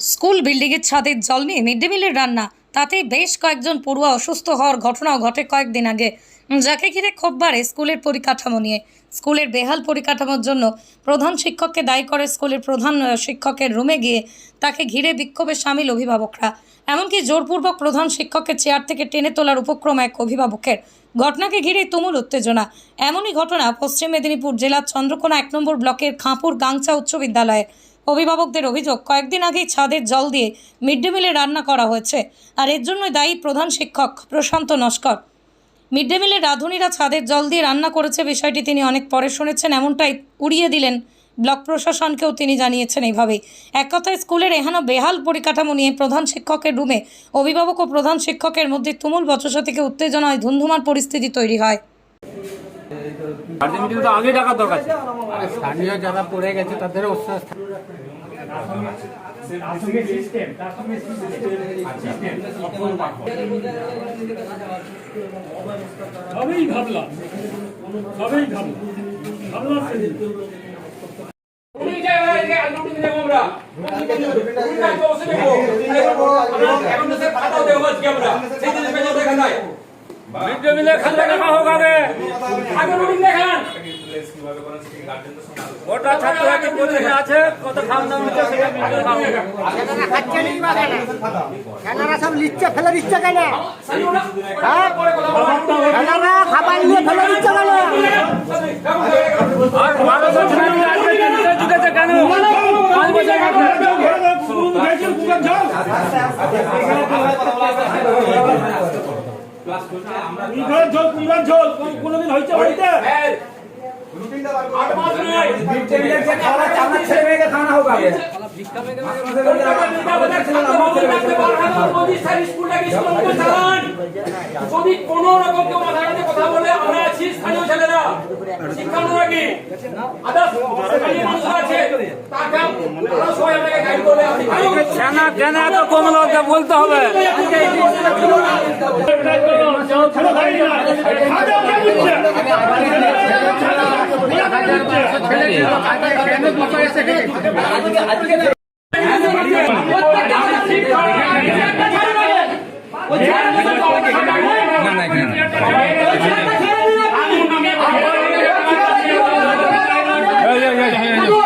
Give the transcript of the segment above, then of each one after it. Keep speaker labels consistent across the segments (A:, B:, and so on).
A: School বিল্ডিংয়ের ছাদের জল নিয়ে মিড ডে মিলের রান্না। তাতে বেশ কয়েকজন পড়ুয়া অসুস্থ হওয়ার ঘটনাও ঘটে কয়েকদিন আগে। যাকে ঘিরে ক্ষোভ বাড়ে স্কুলের পরিকাঠামো নিয়ে। স্কুলের বেহাল পরিকাঠামোর জন্য প্রধান শিক্ষককে দায়ী করে স্কুলের প্রধান শিক্ষকের রুমে গিয়ে তাকে ঘিরে বিক্ষোভে সামিল অভিভাবকরা। এমনকি জোরপূর্বক প্রধান শিক্ষককে চেয়ার থেকে টেনে তোলার উপক্রম এক অভিভাবকের। ঘটনাকে ঘিরে তুমুল উত্তেজনা। এমনই ঘটনা পশ্চিম মেদিনীপুর জেলার চন্দ্রকোনা এক নম্বর ব্লকের খাঁপুর গাংচা উচ্চ বিদ্যালয়ে। অভিভাবকদের অভিযোগ, কয়েকদিন আগেই ছাদের জল দিয়ে মিড ডে মিলে রান্না করা হয়েছে, আর এর জন্যই দায়ী প্রধান শিক্ষক প্রশান্ত নস্কর। মিড ডে মিলে রাঁধুনিরা ছাদের জল দিয়ে রান্না করেছে বিষয়টি তিনি অনেক পরে শুনেছেন, এমনটাই উড়িয়ে দিলেন ব্লক প্রশাসনকেও তিনি জানিয়েছেন এইভাবেই এক কথায় স্কুলের এহেন বেহাল পরিকাঠামো নিয়ে প্রধান শিক্ষকের রুমে অভিভাবক ও প্রধান শিক্ষকের মধ্যে তুমুল বচসা থেকে উত্তেজনায় ধুন্ধুমার পরিস্থিতি তৈরি হয়।
B: তো আগে ডাকার দরকার
C: স্থানীয় যারা পড়ে গেছে তাদের ওষুধ
D: সবই ভাবলাম সবই ভাবলাম ভাবলাম সেদিন।
B: মিড ডে মিলে খাদ্য দেখা হোক আগে। ওটা ছাত্র একটি আছে কত খাওয়া দাওয়া হচ্ছে সেটা মিড ডে খাওয়া
E: খেলারা সব লিচ্ছে ফেলে দিচ্ছে কেন? হ্যাঁ? খাবার নিয়ে ফেলে দিচ্ছে কেন?
B: আর আগে কেন? পাঁচ বছর আগে
D: শুনুন, দেখেন কুকার ঝাল। কুকার ঝোল, কুকার ঝোল। কোন- কোনোদিন হয়েছে বাড়িতে?
F: যদি কোনো রকম কেউ মাথা কাটে কথা বলে আমরা আছি স্থানীয় ছেলেরা আদার্স মানুষ আছে তাকে আমরা সবাই আপনাকে গাইড করবে। আপনি ভালো করে
B: কেন কেন এত কম লোককে বলতে হবে?
D: ছেলে। খাজা কে দিচ্ছে?
B: না না না
F: চোর হেডমাস্টার সাথে আঙুল ধরে নিয়ে কথা বলবে বড় বড় কথা বলবে নিচু করে কথা বলুন একা চোর হেডমাস্টার অনেক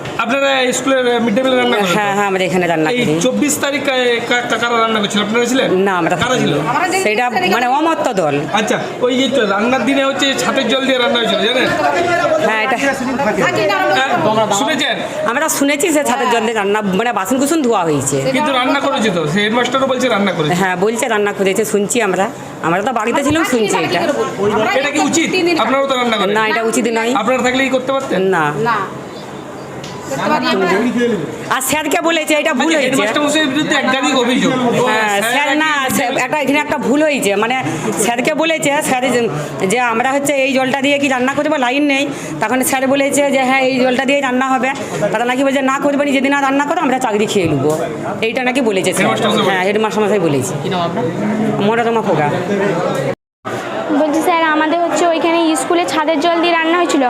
G: আপনারা স্কুলের মিড ডে মিল রান্না করেন
H: হ্যাঁ হ্যাঁ আমরা এখানে রান্না করি।
G: চব্বিশ তারিখ কা- কা- কারা রান্না করছিলেন আপনারা ছিলেন?
H: না আমরা
G: কারা ছিল?
H: সেটা মানে অমত্ত দল।
G: আচ্ছা ওই যে তো রান্নার দিনে হচ্ছে ছাতের জল দিয়ে রান্না হয়েছিল জানেন?
H: হ্যাঁ এটা
G: হ্যাঁ, শুনেছেন?
H: আমরা শুনেছি যে ছাদের জল দিয়ে রান্না মানে বাসন কুসন ধোয়া হয়েছে।
G: কিন্তু রান্না করেছে তো? সে হেডমাস্টারও বলছে রান্না করেছে।
H: হ্যাঁ বলছে রান্না করেছে শুনছি আমরা। আমরা তো বাড়িতে ছিলাম শুনছি এটা।
G: এটা কি উচিত? আপনারাও তো রান্না করেন।
H: না এটা উচিত নয়।
G: আপনারা থাকলে কি করতে পারতেন?
H: না। না। আর স্যারকে বলেছে এটা ভুল হয়েছে।
G: একাধিক অভিযোগ। তো
H: হ্যাঁ
G: স্যার
H: স্যার না স্যার- একটা এখানে একটা ভুল হয়েছে। মানে স্যারকে বলেছে স্যার যে- আমরা হচ্ছে এই জলটা দিয়ে কি রান্না করব লাইন নেই। তখন স্যার বলেছে যে হ্যাঁ এই জলটা দিয়ে রান্না হবে। তারা নাকি বলছে না করবেন যেদিন আর রান্না করো আমরা চাকরি খেয়ে নেব। এইটা নাকি বলেছে স্যার। হ্যাঁ হেডমাস্টার মশাই বলেছে মনোরমা খোকা
I: বলছি স্যার আমাদের হচ্ছে ওইখানে স্কুলে ছাদের জল দিয়ে রান্না হয়েছিল।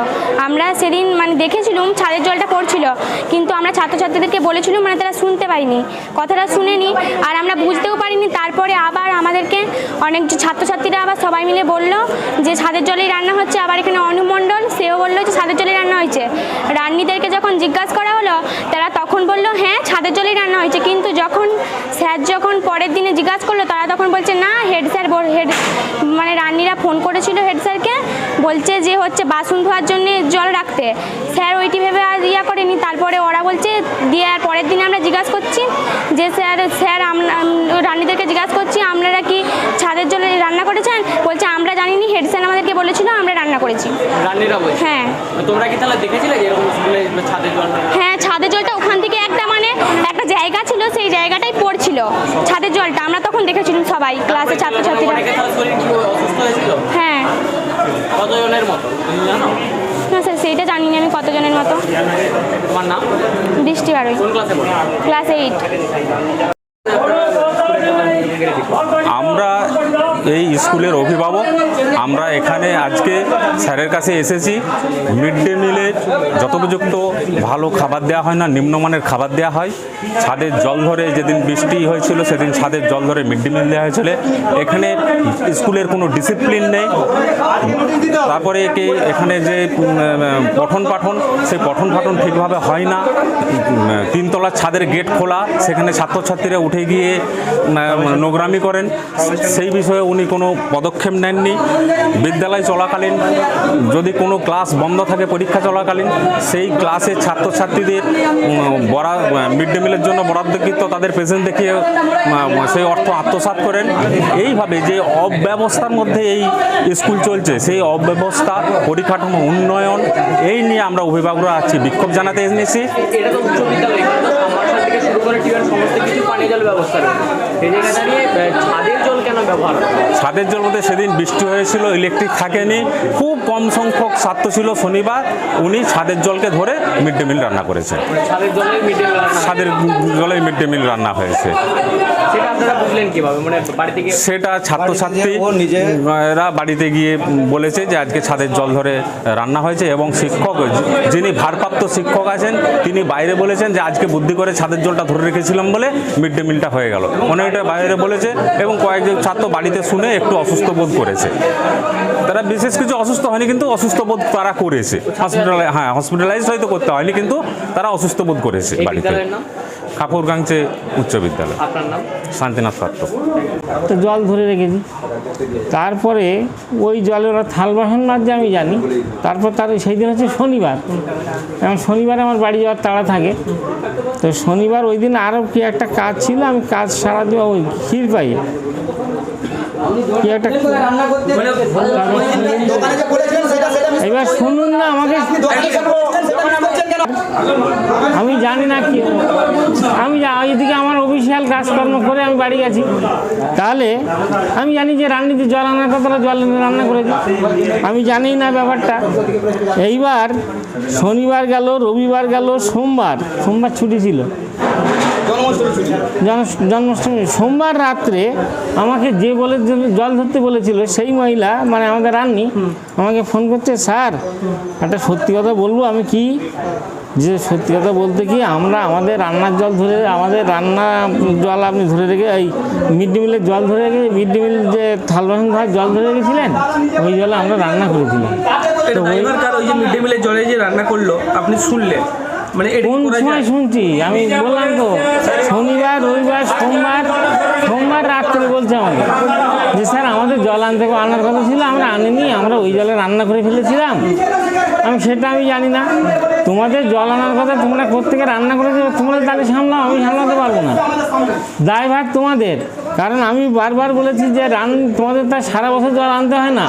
I: আমরা সেদিন মানে দেখেছিলাম ছাদের জলটা পড়ছিল, কিন্তু আমরা ছাত্রছাত্রীদেরকে বলেছিলাম মানে তারা শুনতে পাইনি। কথাটা শুনেনি আর আমরা বুঝতেও পারিনি। তারপরে আবার আমাদেরকে অনেক ছাত্রছাত্রীরা আবার সবাই মিলে বলল যে ছাদের জলেই রান্না হচ্ছে। আবার এখানে অনুমণ্ডল সেও বলল যে ছাদের জলেই রান্না হয়েছে। রান্নিদেরকে যখন জিজ্ঞাসা করা হলো, তারা তখন বলল হ্যাঁ ছাদের জলেই রান্না হয়েছে। কিন্তু যখন স্যার যখন পরের দিনে জিজ্ঞাসা করল তারা তখন বলছে না হেড স্যার হেড মানে রান্নিরা ফোন করেছিল হেড স্যারকে বলছে যে হচ্ছে বাসন ধোয়ার জন্য জল রাখতে। স্যার ওইটি ভেবে আর ইয়া করেনি। তারপরে ওরা বলছে দিয়ে আর পরের দিনে আমরা জিজ্ঞাসা করছি যে স্যার স্যার আমরা রান্নিদেরকে জিজ্ঞাসা করছি আপনারা কি ছাদের জলে রান্না করেছেন? বলছে আমরা জানিনি হেড স্যার আমাদেরকে বলেছিল আমরা রান্না করেছি। হ্যাঁ।
B: তোমরা কি তাহলে দেখেছিলে যে এরকম ছাদের জল
I: হ্যাঁ ছাদের জলটা ওখান থেকে একটা জায়গা ছিল সেই জায়গাটাই পড়ছিল ছাদের জলটা। আমরা তখন দেখেছিলাম সবাই ক্লাসে ছাত্রছাত্রীরা। হ্যাঁ।
J: কতজনের মতো? জানো?
I: না স্যার সেইটা জানি না আমি কতজনের মতো।
J: তোমার নাম?
I: বৃষ্টি বারোই।
J: Class
I: eight.
K: আমরা এই স্কুলের অভিভাবক। আমরা এখানে আজকে স্যারের কাছে এসেছি। মিড ডে মিলের যথোপযুক্ত ভালো খাবার দেওয়া হয় না, নিম্নমানের খাবার দেওয়া হয় ছাদের জল ধরে যেদিন বৃষ্টি হয়েছিল সেদিন ছাদের জল ধরে মিড ডে মিল দেওয়া হয়েছিল। এখানে স্কুলের কোনো ডিসিপ্লিন নেই। তারপরে একে এখানে যে পঠন পাঠন, সেই পঠন পাঠন ঠিকভাবে হয় না। তিনতলার ছাদের গেট খোলা, সেখানে ছাত্রছাত্রীরা উঠে গিয়ে নোংরামি করেন। সেই বিষয়ে উনি কোনো পদক্ষেপ নেননি। বিদ্যালয় চলাকালীন যদি কোনো ক্লাস বন্ধ থাকে, পরীক্ষা চলাকালীন, সেই ক্লাসের ছাত্রছাত্রীদের বরা মিড ডে মিলের জন্য বরাদ্দকৃত তাদের প্রেজেন্ট দেখিয়ে সেই অর্থ আত্মসাৎ করেন। এইভাবে যে অব্যবস্থার মধ্যে এই স্কুল চলছে, সেই অব্যবস্থা, পরিকাঠামো, উন্নয়ন, এই নিয়ে আমরা অভিভাবকরা আছি। বিক্ষোভ জানাতে এনেছি
J: এটা তো উচ্চ বিদ্যালয় করে সমস্ত কিছু পানীয় জল ব্যবস্থা রয়েছে। সেই জায়গায় দাঁড়িয়ে ছাদের জল কেন ব্যবহার
K: ছাদের জল মধ্যে সেদিন বৃষ্টি হয়েছিল ইলেকট্রিক থাকেনি। খুব কম সংখ্যক ছাত্র ছিল শনিবার উনি ছাদের জলকে ধরে মিড ডে মিল রান্না করেছে
J: ছাদের জলে মিডে
K: ছাদের জলে মিড ডে মিল রান্না হয়েছে।
J: সেটা আপনারা বুঝলেন কীভাবে? মানে বাড়ি থেকে
K: সেটা ছাত্রছাত্রী এরা বাড়িতে গিয়ে বলেছে যে আজকে ছাদের জল ধরে রান্না হয়েছে এবং শিক্ষক যিনি ভারপ্রাপ্ত শিক্ষক আছেন তিনি বাইরে বলেছেন যে আজকে বুদ্ধি করে ছাদের জলটা ধরে রেখেছিলাম বলে মিড ডে মিলটা হয়ে গেল। মনে এটা বাইরে বলেছে এবং কয়েকজন ছাত্র বাড়িতে শুনে একটু অসুস্থ বোধ করেছে। তারা বিশেষ কিছু অসুস্থ হয়নি কিন্তু অসুস্থ বোধ তারা করেছে। হসপিটালে হ্যাঁ হসপিটালাইজ হয়তো করতে হয়নি কিন্তু তারা অসুস্থ বোধ করেছে বাড়িতে। খাপুরগাংচে উচ্চ বিদ্যালয়। শান্তিনাথ পাত্র।
B: তো জল ধরে রেখেছি। তারপরে ওই জলে ওরা থাল বাসন মাজছে আমি জানি। তারপর তার সেই দিন হচ্ছে শনিবার। এখন শনিবার আমার বাড়ি যাওয়ার তাড়া থাকে। তো শনিবার ওই দিন আরও কি একটা কাজ ছিল আমি কাজ সারা দিয়ে ওই ক্ষীর পাই। কি একটা এবার শুনুন না আমাকে আমি জানি না কি আমি এদিকে আমার অফিসিয়াল কাজকর্ম করে আমি বাড়ি গেছি। তাহলে আমি জানি যে রান্নিতে জল আনার কথা জল রান্না করেছে আমি জানি না ব্যাপারটা। এইবার শনিবার গেল, রবিবার গেল, সোমবার। সোমবার ছুটি ছিল। জন্মাষ্টমী সোমবার রাত্রে আমাকে যে বলে জল ধরতে বলেছিল সেই মহিলা মানে আমাদের রান্নি আমাকে ফোন করছে স্যার একটা সত্যি কথা বলব আমি কি? যে সত্যি কথা বলতে কি আমরা আমাদের রান্নার জল ধরে আমাদের রান্না জল আপনি ধরে রেখে এই মিড ডে মিলের জল ধরে রেখে মিড ডে মিল যে থাল বাসন ধোয়ার জল ধরে রেখেছিলেন ওই জলে আমরা রান্না করেছিলাম। তো ওই
G: যে মিড ডে মিলের জলে যে রান্না করল আপনি শুনলেন? মানে
B: কোন সময় শুনছি? আমি বললাম তো শনিবার রবিবার সোমবার সোমবার রাত্রে বলছে আমাকে। যে স্যার আমাদের জল আনতে আনার কথা ছিল আমরা আনিনি আমরা ওই জলে রান্না করে ফেলেছিলাম। আমি সেটা আমি জানি না। তোমাদের জল আনার কথা তোমরা কোথেকে রান্না করে দেবে তোমরা তাহলে সামলাও আমি সামলাতে পারব না। দায়ভার তোমাদের। কারণ আমি বারবার বলেছি যে রান তোমাদের তো সারা বছর জল আনতে হয় না।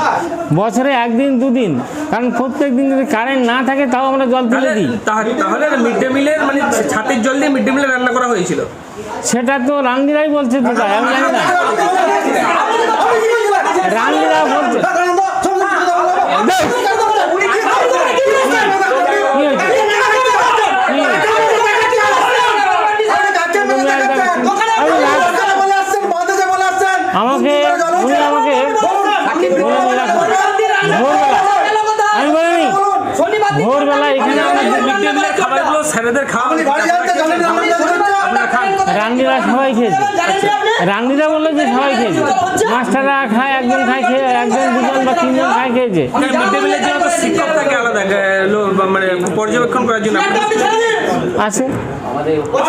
B: বছরে একদিন দুদিন। কারণ প্রত্যেক দিন যদি কারেন্ট না থাকে তাও আমরা জল তুলে দিই।
G: তাহলে মিড ডে মিলের মানে ছাতের জল দিয়ে মিড ডে মিলে রান্না করা হয়েছিল।
B: সেটা তো রান্দিরাই বলছে তো তাই আমি জানি না। রান্দিরা বলছে কি হয়েছে? কি হয়েছে? তুমি একদম- আমি রাত- আমাকে উনি আমাকে ভোরবেলা আমি বলিনি ভোরবেলা এখানে
G: খাবারগুলো স্যারেদের খাওয়া আপনারা
B: সবাই খেয়েছে রান্দিরা বলল যে সবাই খেয়েছে মাস্টাররা খায় একজন খায় খেয়ে একজন দুজন বা তিনজন খায় খেয়েছে
G: আলাদা মানে পর্যবেক্ষণ করার জন্য
B: আছে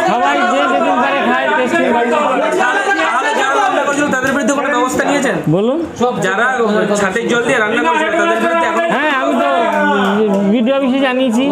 B: সবাই যে যেদিন পারে খায় টেস্টিং
G: তাহলে যারা রান্না করেছিল তাদের বিরুদ্ধে কোনো
B: বলুন।
G: সব যারা ছাতের জল দিয়ে রান্না করেছে তাদের বিরুদ্ধে এখন
B: হ্যাঁ আমি তো ভিডিও অফিসে জানিয়েছি।